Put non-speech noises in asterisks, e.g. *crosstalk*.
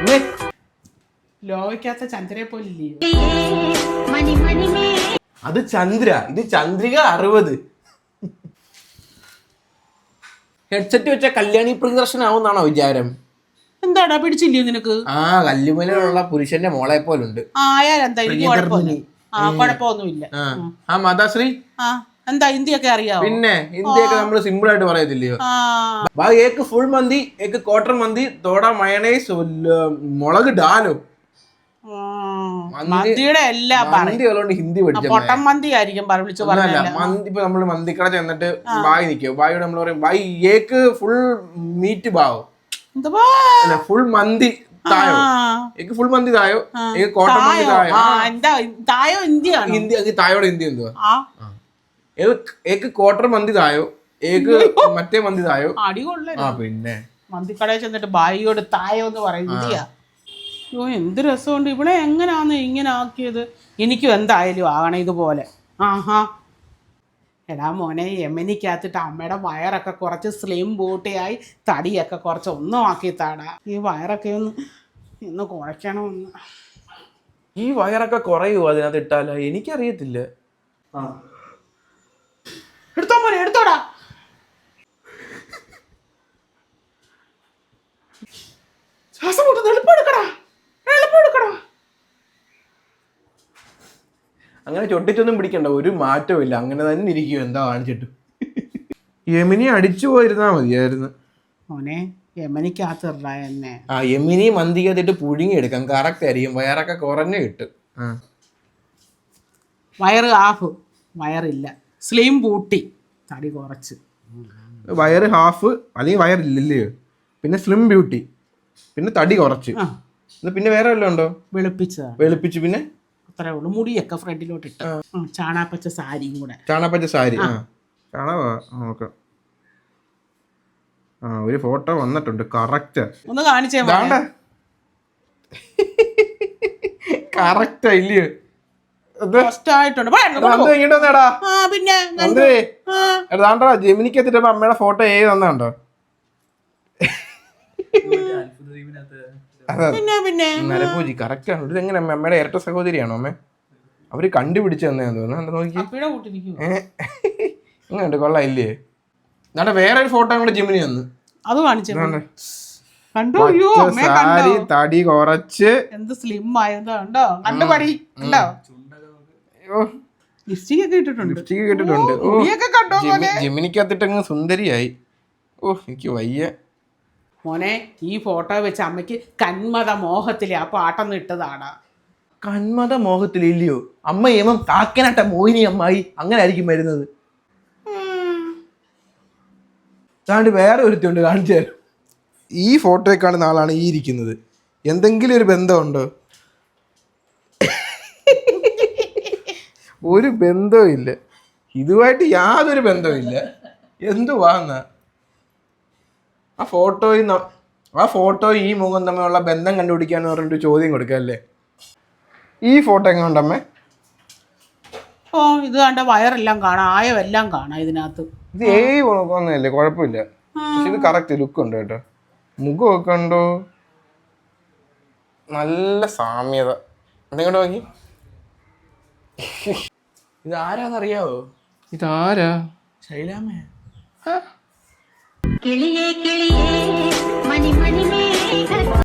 ഇങ്ങ്. ലോകയ്ക്കകത്ത ചന്ദ്രയെ പോലില്ലേ അത് ചന്ദ്ര. ഇത് ചന്ദ്രിക അറുപത്. ഹെഡ്സെറ്റ് വെച്ച കല്യാണി പ്രദർശനം ആവുന്നാണോ വിചാരം? എന്താടാ പിടിച്ചില്ലയോ നിനക്ക്? ആ കല്ലുമലുള്ള പുരുഷന്റെ മോളെ പോലുണ്ട്. ആ ആയാലെന്താ എനിക്ക് കുഴപ്പമൊന്നും ആ കുഴപ്പമൊന്നുമില്ല. ആ മാതാശ്രീ. ആ. എന്താ ഹിന്ദിയൊക്കെ അറിയാം പിന്നെ ഇന്ത്യയൊക്കെ നമ്മൾ സിമ്പിൾ ആയിട്ട് പറയത്തില്ലയോ? ബാക്കി ഏക്ക് ഫുൾ മന്തി ഏക്ക് ക്വാർട്ടർ മന്തി തോട മയണൈസ് മുളക് ഡാലോ ആ, മന്തിയുടെ എല്ലാം പറയും. മന്തി ഉള്ളതുകൊണ്ട് ഹിന്ദി പഠിച്ച പൊട്ടൻ മന്തി ആയിരിക്കും പറ വിളിച്ചു അല്ല പറഞ്ഞല്ല മന്തി ഇപ്പൊ നമ്മൾ മന്തിക്കട ചെന്നിട്ട് ബായി നിക്കോ. ബായിയുടെ നമ്മൾ പറയും ബായി ഏക്ക് ഫുൾ മീറ്റ് ബാവോ? ഫുൾ മന്തി തായോ? ഫുൾ മന്തി തായോ? ഏക്ക് ക്വാർട്ടർ മന്തി തായോ? തായോ? ഇന്ത്യ ഹിന്ദി തായോടെ ഹിന്ദി എന്തുവാ? ഏക്ക് ഏക്ക് ക്വാർട്ടർ മന്തി തായോ ഏക്ക് മറ്റേ മന്തി തായോ അടികൊള്ളേ ആ പിന്നെ. മന്തിക്കടയിൽ ചെന്നിട്ട് ഭായിയോട് തായോ എന്ന് പറയും ഇന്ത്യ അയ്യോ എന്ത് രസമുണ്ട്. ഇവിടെ എങ്ങനെയാന്ന് ഇങ്ങനെ ആക്കിയത്? എനിക്കും എന്തായാലും ആകണം ഇതുപോലെ. ആഹാ. എടാ മോനെ യമനിക്കകത്തിട്ട് അമ്മയുടെ വയറൊക്കെ കുറച്ച് സ്ലിം ബൂട്ടിയായി തടിയൊക്കെ കുറച്ച് ഒന്നും ആക്കി താടാ ഈ വയറൊക്കെ ഒന്ന് ഇന്ന് കുറയ്ക്കണമെന്ന് ഈ വയറൊക്കെ കുറയുമോ അതിനകത്ത് ഇട്ടാലോ? എനിക്കറിയത്തില്ല. മോനെ എടുത്തോടാ. ശ്വാസം മുട്ടുന്നു എളുപ്പം എടുക്കടാ. എളുപ്പം എടുക്കടാ. അങ്ങനെ ചൊട്ടിച്ചൊന്നും പിടിക്കണ്ട ഒരു മാറ്റവും ഇല്ല. അങ്ങനെ തന്നെ ഇരിക്കും എന്താ കാണിച്ചിട്ട്. യമിനി അടിച്ചു പോയിരുന്നാ മതിയായിരുന്നു. മോനെ യമനിക്കകത്തിടാ എന്നെ. ആ യമിനി മന്തിക്കകത്തിട്ട് പുഴുങ്ങി എടുക്കാം കറക്റ്റ് ആയിരിക്കും. വയറൊക്കെ കുറഞ്ഞു കിട്ടും. വയറ് ആഫ് വയറില്ല. സ്ലീം ബൂട്ടി തടി കുറച്ച്. വയറ് ഹാഫ് അല്ലെങ്കിൽ വയറില്ലല്ലേ പിന്നെ സ്ലിം ബ്യൂട്ടി പിന്നെ തടി കുറച്ച്. പിന്നെ വേറെ വല്ലതും ഉണ്ടോ? വെളുപ്പിച്ച വെളുപ്പിച്ച് പിന്നെ? അത്രേ ഉള്ളൂ. മുടിയൊക്കെ ഫ്രണ്ടിലോട്ട് ഇട്ട്. ചാണാപ്പച്ച സാരിയും കൂടെ. ചാണാപ്പച്ച സാരി. ആ. ചാണകമാ നോക്കാം. ആ ഒരു ഫോട്ടോ വന്നിട്ടുണ്ട്. കറക്റ്റ് ഒന്ന് കാണിച്ചേ കറക്റ്റ് *laughs* ഇല്ലയോ ഇത് First ആയിട്ടുണ്ട് പോടാ, ഇങ്ങോട്ട് നന്ദു പോ. ആ പിന്നെ നന്ദേ. ആ, എടാണ്ടാ ജെമിനിക്കത്തിട്ട് അമ്മയുടെ ഫോട്ടോ ഏത് തന്നുണ്ടോ? നരപൂജി കറക്റ്റ് ആണ്. ഇത് എങ്ങനെ അമ്മയുടെ ഇരട്ട സഹോദരിയാണോ അമ്മേ? അവർ കണ്ടുപിടിച്ച് തന്നെയാന്ന് തോന്നുന്നു. നോക്കി ഇങ്ങോട്ട് കൊള്ളാം ഇല്ലേ? വേറെ ഒരു ഫോട്ടോ കൂടെ ജിമിനി വന്ന് അത് കാണിച്ചു. സാരി തടി കുറച്ച്. എന്ത് സ്ലിം ആയത്. കണ്ടോ? കണ്ടു പടി ലിപ്സ്റ്റിക് ഒക്കെ ഇട്ടിട്ടുണ്ട്. ലിപ്സ്റ്റിക് കിട്ടിട്ടുണ്ട് ഓ മുടിയൊക്കെ കണ്ടോ മോനെ? സുന്ദരിയായി. ഓ എനിക്ക് വയ്യ. മോനെ ഈ ഫോട്ടോ വെച്ച് അമ്മയ്ക്ക് കന്മത മോഹത്തിലെ ആ പാട്ടൊന്നും ഇട്ടതാണ്. കന്മത മോഹത്തിലില്ലയോ? അമ്മ ഏമം കാക്കനാട്ട മോഹിനി അമ്മായി. അങ്ങനെ ആയിരിക്കും വരുന്നത്. താണ്ട് വേറെ ഒരുത്തുണ്ട് കാണിച്ചു തരാം. ഈ ഫോട്ടോയെ കാണുന്ന ആളാണ് ഈ ഇരിക്കുന്നത്. എന്തെങ്കിലും ഒരു ബന്ധമുണ്ടോ? ഒരു ബന്ധവും ഇല്ല. ഇതുമായിട്ട് യാതൊരു ബന്ധവും ഇല്ല. എന്തുവാന്ന? ആ ഫോട്ടോയിൽ ആ ഫോട്ടോ ഈ മുഖം തമ്മിലുള്ള ബന്ധം കണ്ടുപിടിക്കാന്ന് പറഞ്ഞിട്ട് ചോദ്യം കൊടുക്കുക അല്ലേ? ഈ ഫോട്ടോ എങ്ങനെ ഓ ഇത് കണ്ട വയറെല്ലാം കാണാം ആയമെല്ലാം കാണാം ഇതിനകത്ത്. ഇത് ഏയ് ഒന്നുമില്ല കുഴപ്പമില്ല. പക്ഷെ ഇത് കറക്റ്റ് ലുക്ക് ഉണ്ട് കേട്ടോ. മുഖമൊക്കെ ഉണ്ടോ നല്ല സാമ്യത. എന്തെങ്കിലും നോക്കി? *laughs* ഇത് ആരാന്നറിയാവോ ഇതാരാ? ശൈലാമ്മേ. കിളിയേ കിളിയേ മണി മണി മേഘ